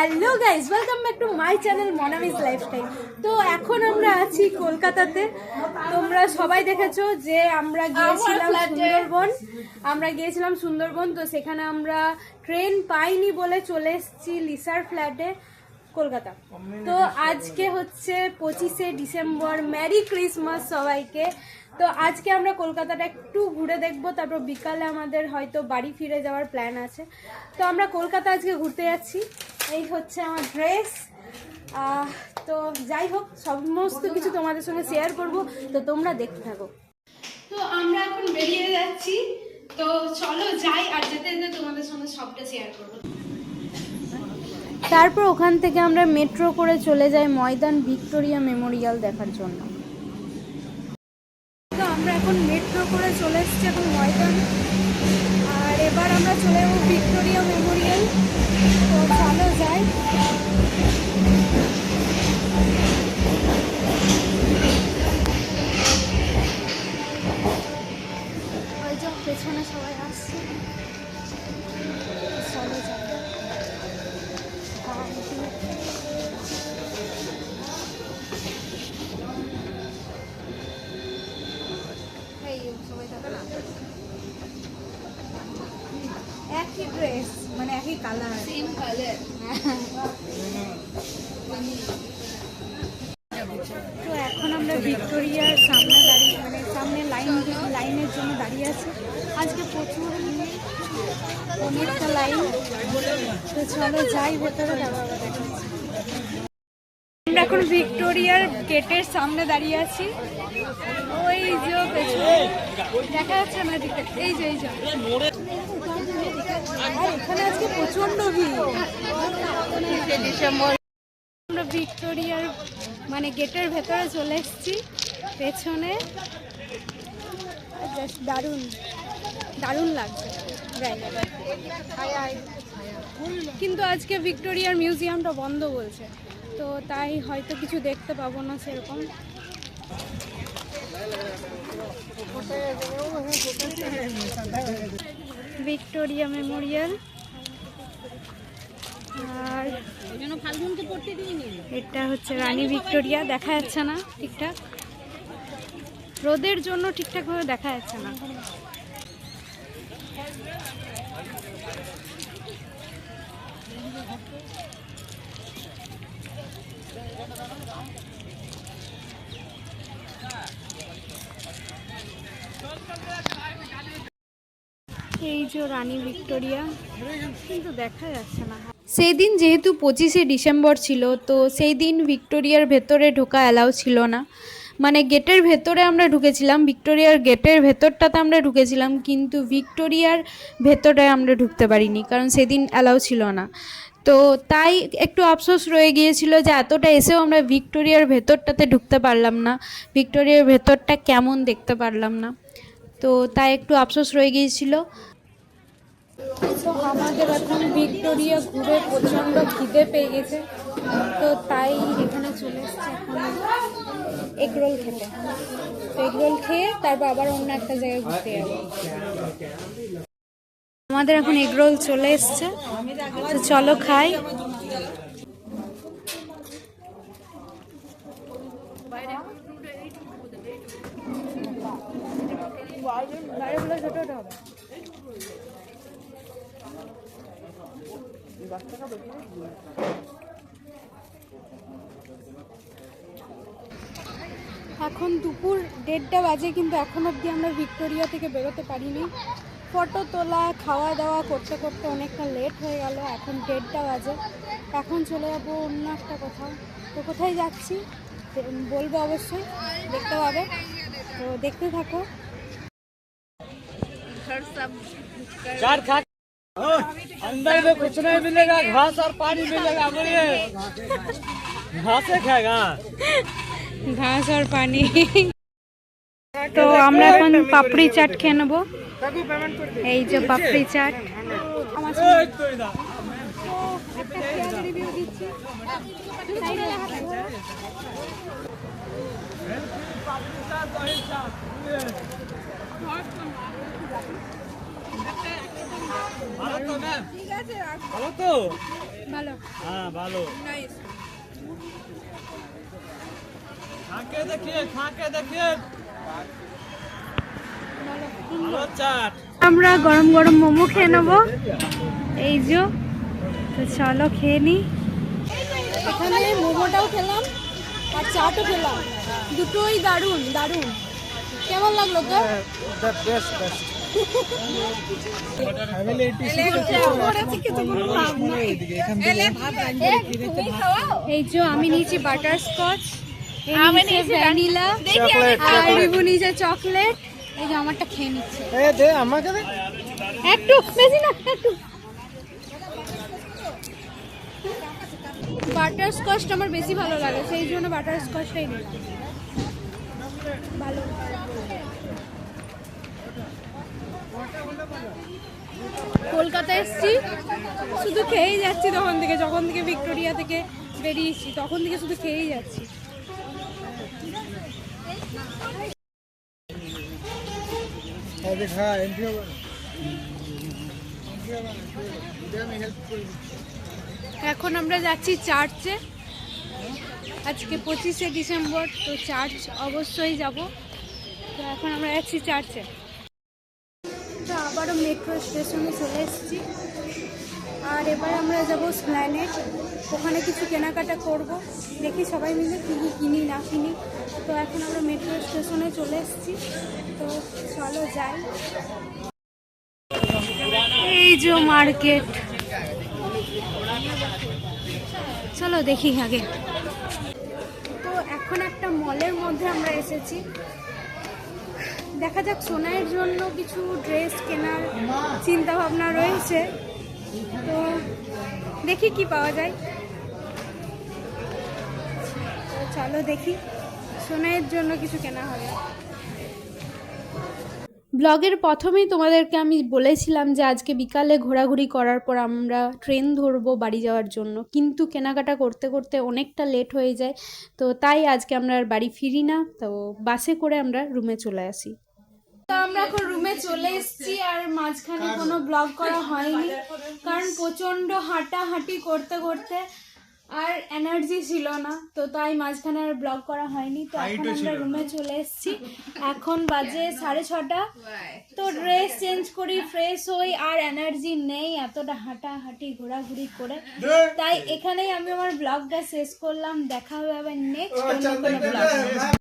Hello guys welcome back to my channel Monami's lifestyle তো এখন আমরা আছি কলকাতাতে। তোমরা সবাই দেখেছ যে আমরা গিয়েছিলাম সুন্দরবন। আমরা গিয়েছিলাম সুন্দরবন তো সেখানে আমরা ট্রেন পাইনি বলে চলে এসেছি লিসার ফ্ল্যাটে কলকাতা। তো আজকে হচ্ছে পঁচিশে ডিসেম্বর ম্যারি ক্রিসমাস সবাইকে। তো আজকে আমরা কলকাতাটা একটু ঘুরে দেখব তারপর বিকালে আমাদের হয়তো বাড়ি ফিরে যাওয়ার প্ল্যান আছে। তো আমরা কলকাতা আজকে ঘুরতে যাচ্ছি। এই হচ্ছে আমার ড্রেস তো যাই হোক সমস্ত কিছু তোমাদের সঙ্গে শেয়ার করব। তো তোমরা দেখতে থাকো। তো আমরা এখন বেরিয়ে যাচ্ছি। তো চলো যাই আর যেতে যেতে তোমাদের সঙ্গে সবটা শেয়ার করব। তারপর ওখান থেকে আমরা মেট্রো করে চলে যাই ময়দান ভিক্টোরিয়া মেমোরিয়াল দেখার জন্য। তো আমরা এখন মেট্রো করে চলে এসেছি এখন ময়দান। আর এবার আমরা চলে যাব ভিক্টোরিয়া মেমোরিয়াল একই ড্রেস মানে একই কালার সেম কালার তো এখন আমরা ভিক্টোরিয়ার সামনে দাঁড়িয়ে মানে সামনে লাইন লাইনের জন্য দাঁড়িয়ে আছি। আজকে প্রচুর অনেকটা লাইন। তো চলো যাই, ভেতরে। আমরা এখন ভিক্টোরিয়ার গেটের সামনে দাঁড়িয়ে আছি। ওই যে পেছনে। দেখা যাচ্ছে না এই যে এই যে। এখানে আজকে প্রচণ্ড ভিড়। আমরা ভিক্টোরিয়ার মানে গেটের ভেতরে চলে এসেছি। পেছনে। জাস্ট দারুণ লাগছে। কিন্তু আজকে ভিক্টোরিয়ার মিউজিয়ামটা বন্ধ বলছে। তো তাই হয়তো কিছু দেখতে পাবো না সেরকম। Victoria Memorial. আর এটা হচ্ছে রানী ভিক্টোরিয়া, দেখা যাচ্ছে না ঠিকঠাক। রোদের জন্য ঠিকঠাকভাবে দেখা যাচ্ছে না। এই যে রানী ভিক্টোরিয়া, কিন্তু দেখা যাচ্ছে না। সেই দিন যেহেতু পঁচিশে ডিসেম্বর ছিল, তো সেই দিন ভিক্টোরিয়ার ভেতরে ঢোকা অ্যালাউ ছিল না। মানে গেটের ভেতরে আমরা ঢুকেছিলাম, ভিক্টোরিয়ার গেটের ভেতরটাতে আমরা ঢুকেছিলাম, কিন্তু ভিক্টোরিয়ার ভেতরে আমরা ঢুকতে পারিনি, কারণ সেদিন অ্যালাউ ছিল না। তো তাই একটু আফসোস রয়ে গিয়েছিল যে এতটা এসেও আমরা ভিক্টোরিয়ার ভেতরটাতে ঢুকতে পারলাম না, ভিক্টোরিয়ার ভেতরটা কেমন দেখতে পারলাম না। তো তাই একটু আফসোস রয়ে গিয়েছিল। তো আমাদের এখন ভিক্টোরিয়া ঘুরে প্রচণ্ড খিদে পেয়ে গেছে। তো তাই এখানে চলে এসছে এখন এগরোল খেতে। তো এগরোল খেয়ে তারপর আবার অন্য একটা জায়গায় ঘুরতে যাব। আমাদের এখন এগরোল চলে এসছে। তো চলো খাই। ছোট এখন দুপুর দেড়টা বাজে কিন্তু এখন অবধি আমরা ভিক্টোরিয়া থেকে বেরোতে পারিনি। ফটো তোলা খাওয়া দাওয়া করতে করতে অনেকটা লেট হয়ে গেল এখন দেড়টা বাজে। এখন চলে যাব অন্য একটা কোথাও। তো কোথায় যাচ্ছি? বলব অবশ্যই দেখতে পাবে। তো দেখতে থাকো। अंदर में कुछ नहीं मिलेगा घास और पानी मिलेगा बोलिए घास से खाएगा ঘাস আর পানি তো আমরা এখন পাপড়ি চাট খেয়ে নেবো এই যে পাপড়ি চাট আমার আমরা গরম গরম মোমো খেয়ে নেব। এই যে চলো খেয়ে নি। মোমোটাও খেলাম আর চাটও খেলাম। দুটোই দারুণ দারুণ কেমন লাগল তো এই যে আমি নিয়েছি বাটার স্কচ আমি নিয়েছি ভ্যানিলা আর রিবু নিয়েছে চকলেট এই যে আমারটা খেয়ে নিচ্ছে। এ দে আমাকে দে। একটু বেশি না একটু। বাটার স্কচটা আমার বেশি ভালো লাগে সেই জন্য বাটার স্কচটাই নিলাম। ভালো। কলকাতা এসছি। শুধু খেয়েই যাচ্ছি তখন থেকে, যখন থেকে ভিক্টোরিয়া থেকে বেরিয়েছি, তখন থেকে শুধু খেয়েই যাচ্ছি। এখন আমরা যাচ্ছি চার্চে। আজকে পঁচিশে ডিসেম্বর, তো চার্চ অবশ্যই যাব। তো এখন আমরা যাচ্ছি চার্চে। আবারও মেট্রো স্টেশনে চলে এসেছি। আর এবার আমরা যাব স্প্ল্যানেট ওখানে কিছু কেনাকাটা করব। দেখি সবাই মিলে কী কী কিনি, না কিনি। তো এখন আমরা মেট্রো স্টেশনে চলে এসেছি। তো চলো যাই। এই যে মার্কেট চলো দেখি আগে। তো এখন একটা মলের মধ্যে আমরা এসেছি। দেখা যাক সোনাইয়ের জন্য কিছু ড্রেস কেনার চিন্তা ভাবনা রয়েছে। তো দেখি কি পাওয়া যায়। চলো দেখি, সোনাইয়ের জন্য কিছু কেনা হবে। ব্লগের প্রথমেই তোমাদেরকে আমি বলেছিলাম যে আজকে বিকালে ঘোরাঘুরি করার পর আমরা ট্রেন ধরবো বাড়ি যাওয়ার জন্য। কিন্তু কেনাকাটা করতে করতে অনেকটা লেট হয়ে যায়, তো তাই আজকে আমরা আর বাড়ি ফিরি না, তো বাসে করে আমরা রুমে চলে আসি। তো আমরা এখন রুমে চলে এসেছি আর মাঝখানে কোনো ব্লগ করা হয়নি, কারণ প্রচণ্ড হাঁটাহাঁটি করতে করতে আর এনার্জি ছিল না তো তাই মাঝখানে আর ব্লগ করা হয়নি। তো এখন আমরা রুমে চলে এসেছি। এখন বাজে সাড়ে ছটা। তো ড্রেস চেঞ্জ করি ফ্রেশ হই আর এনার্জি নেই এতটা হাঁটাহাঁটি ঘোরাঘুরি করে। তাই এখানেই আমি আমার ব্লগটা শেষ করলাম। দেখা হবে আবার নেক্সট অন্য কোনো ব্লগ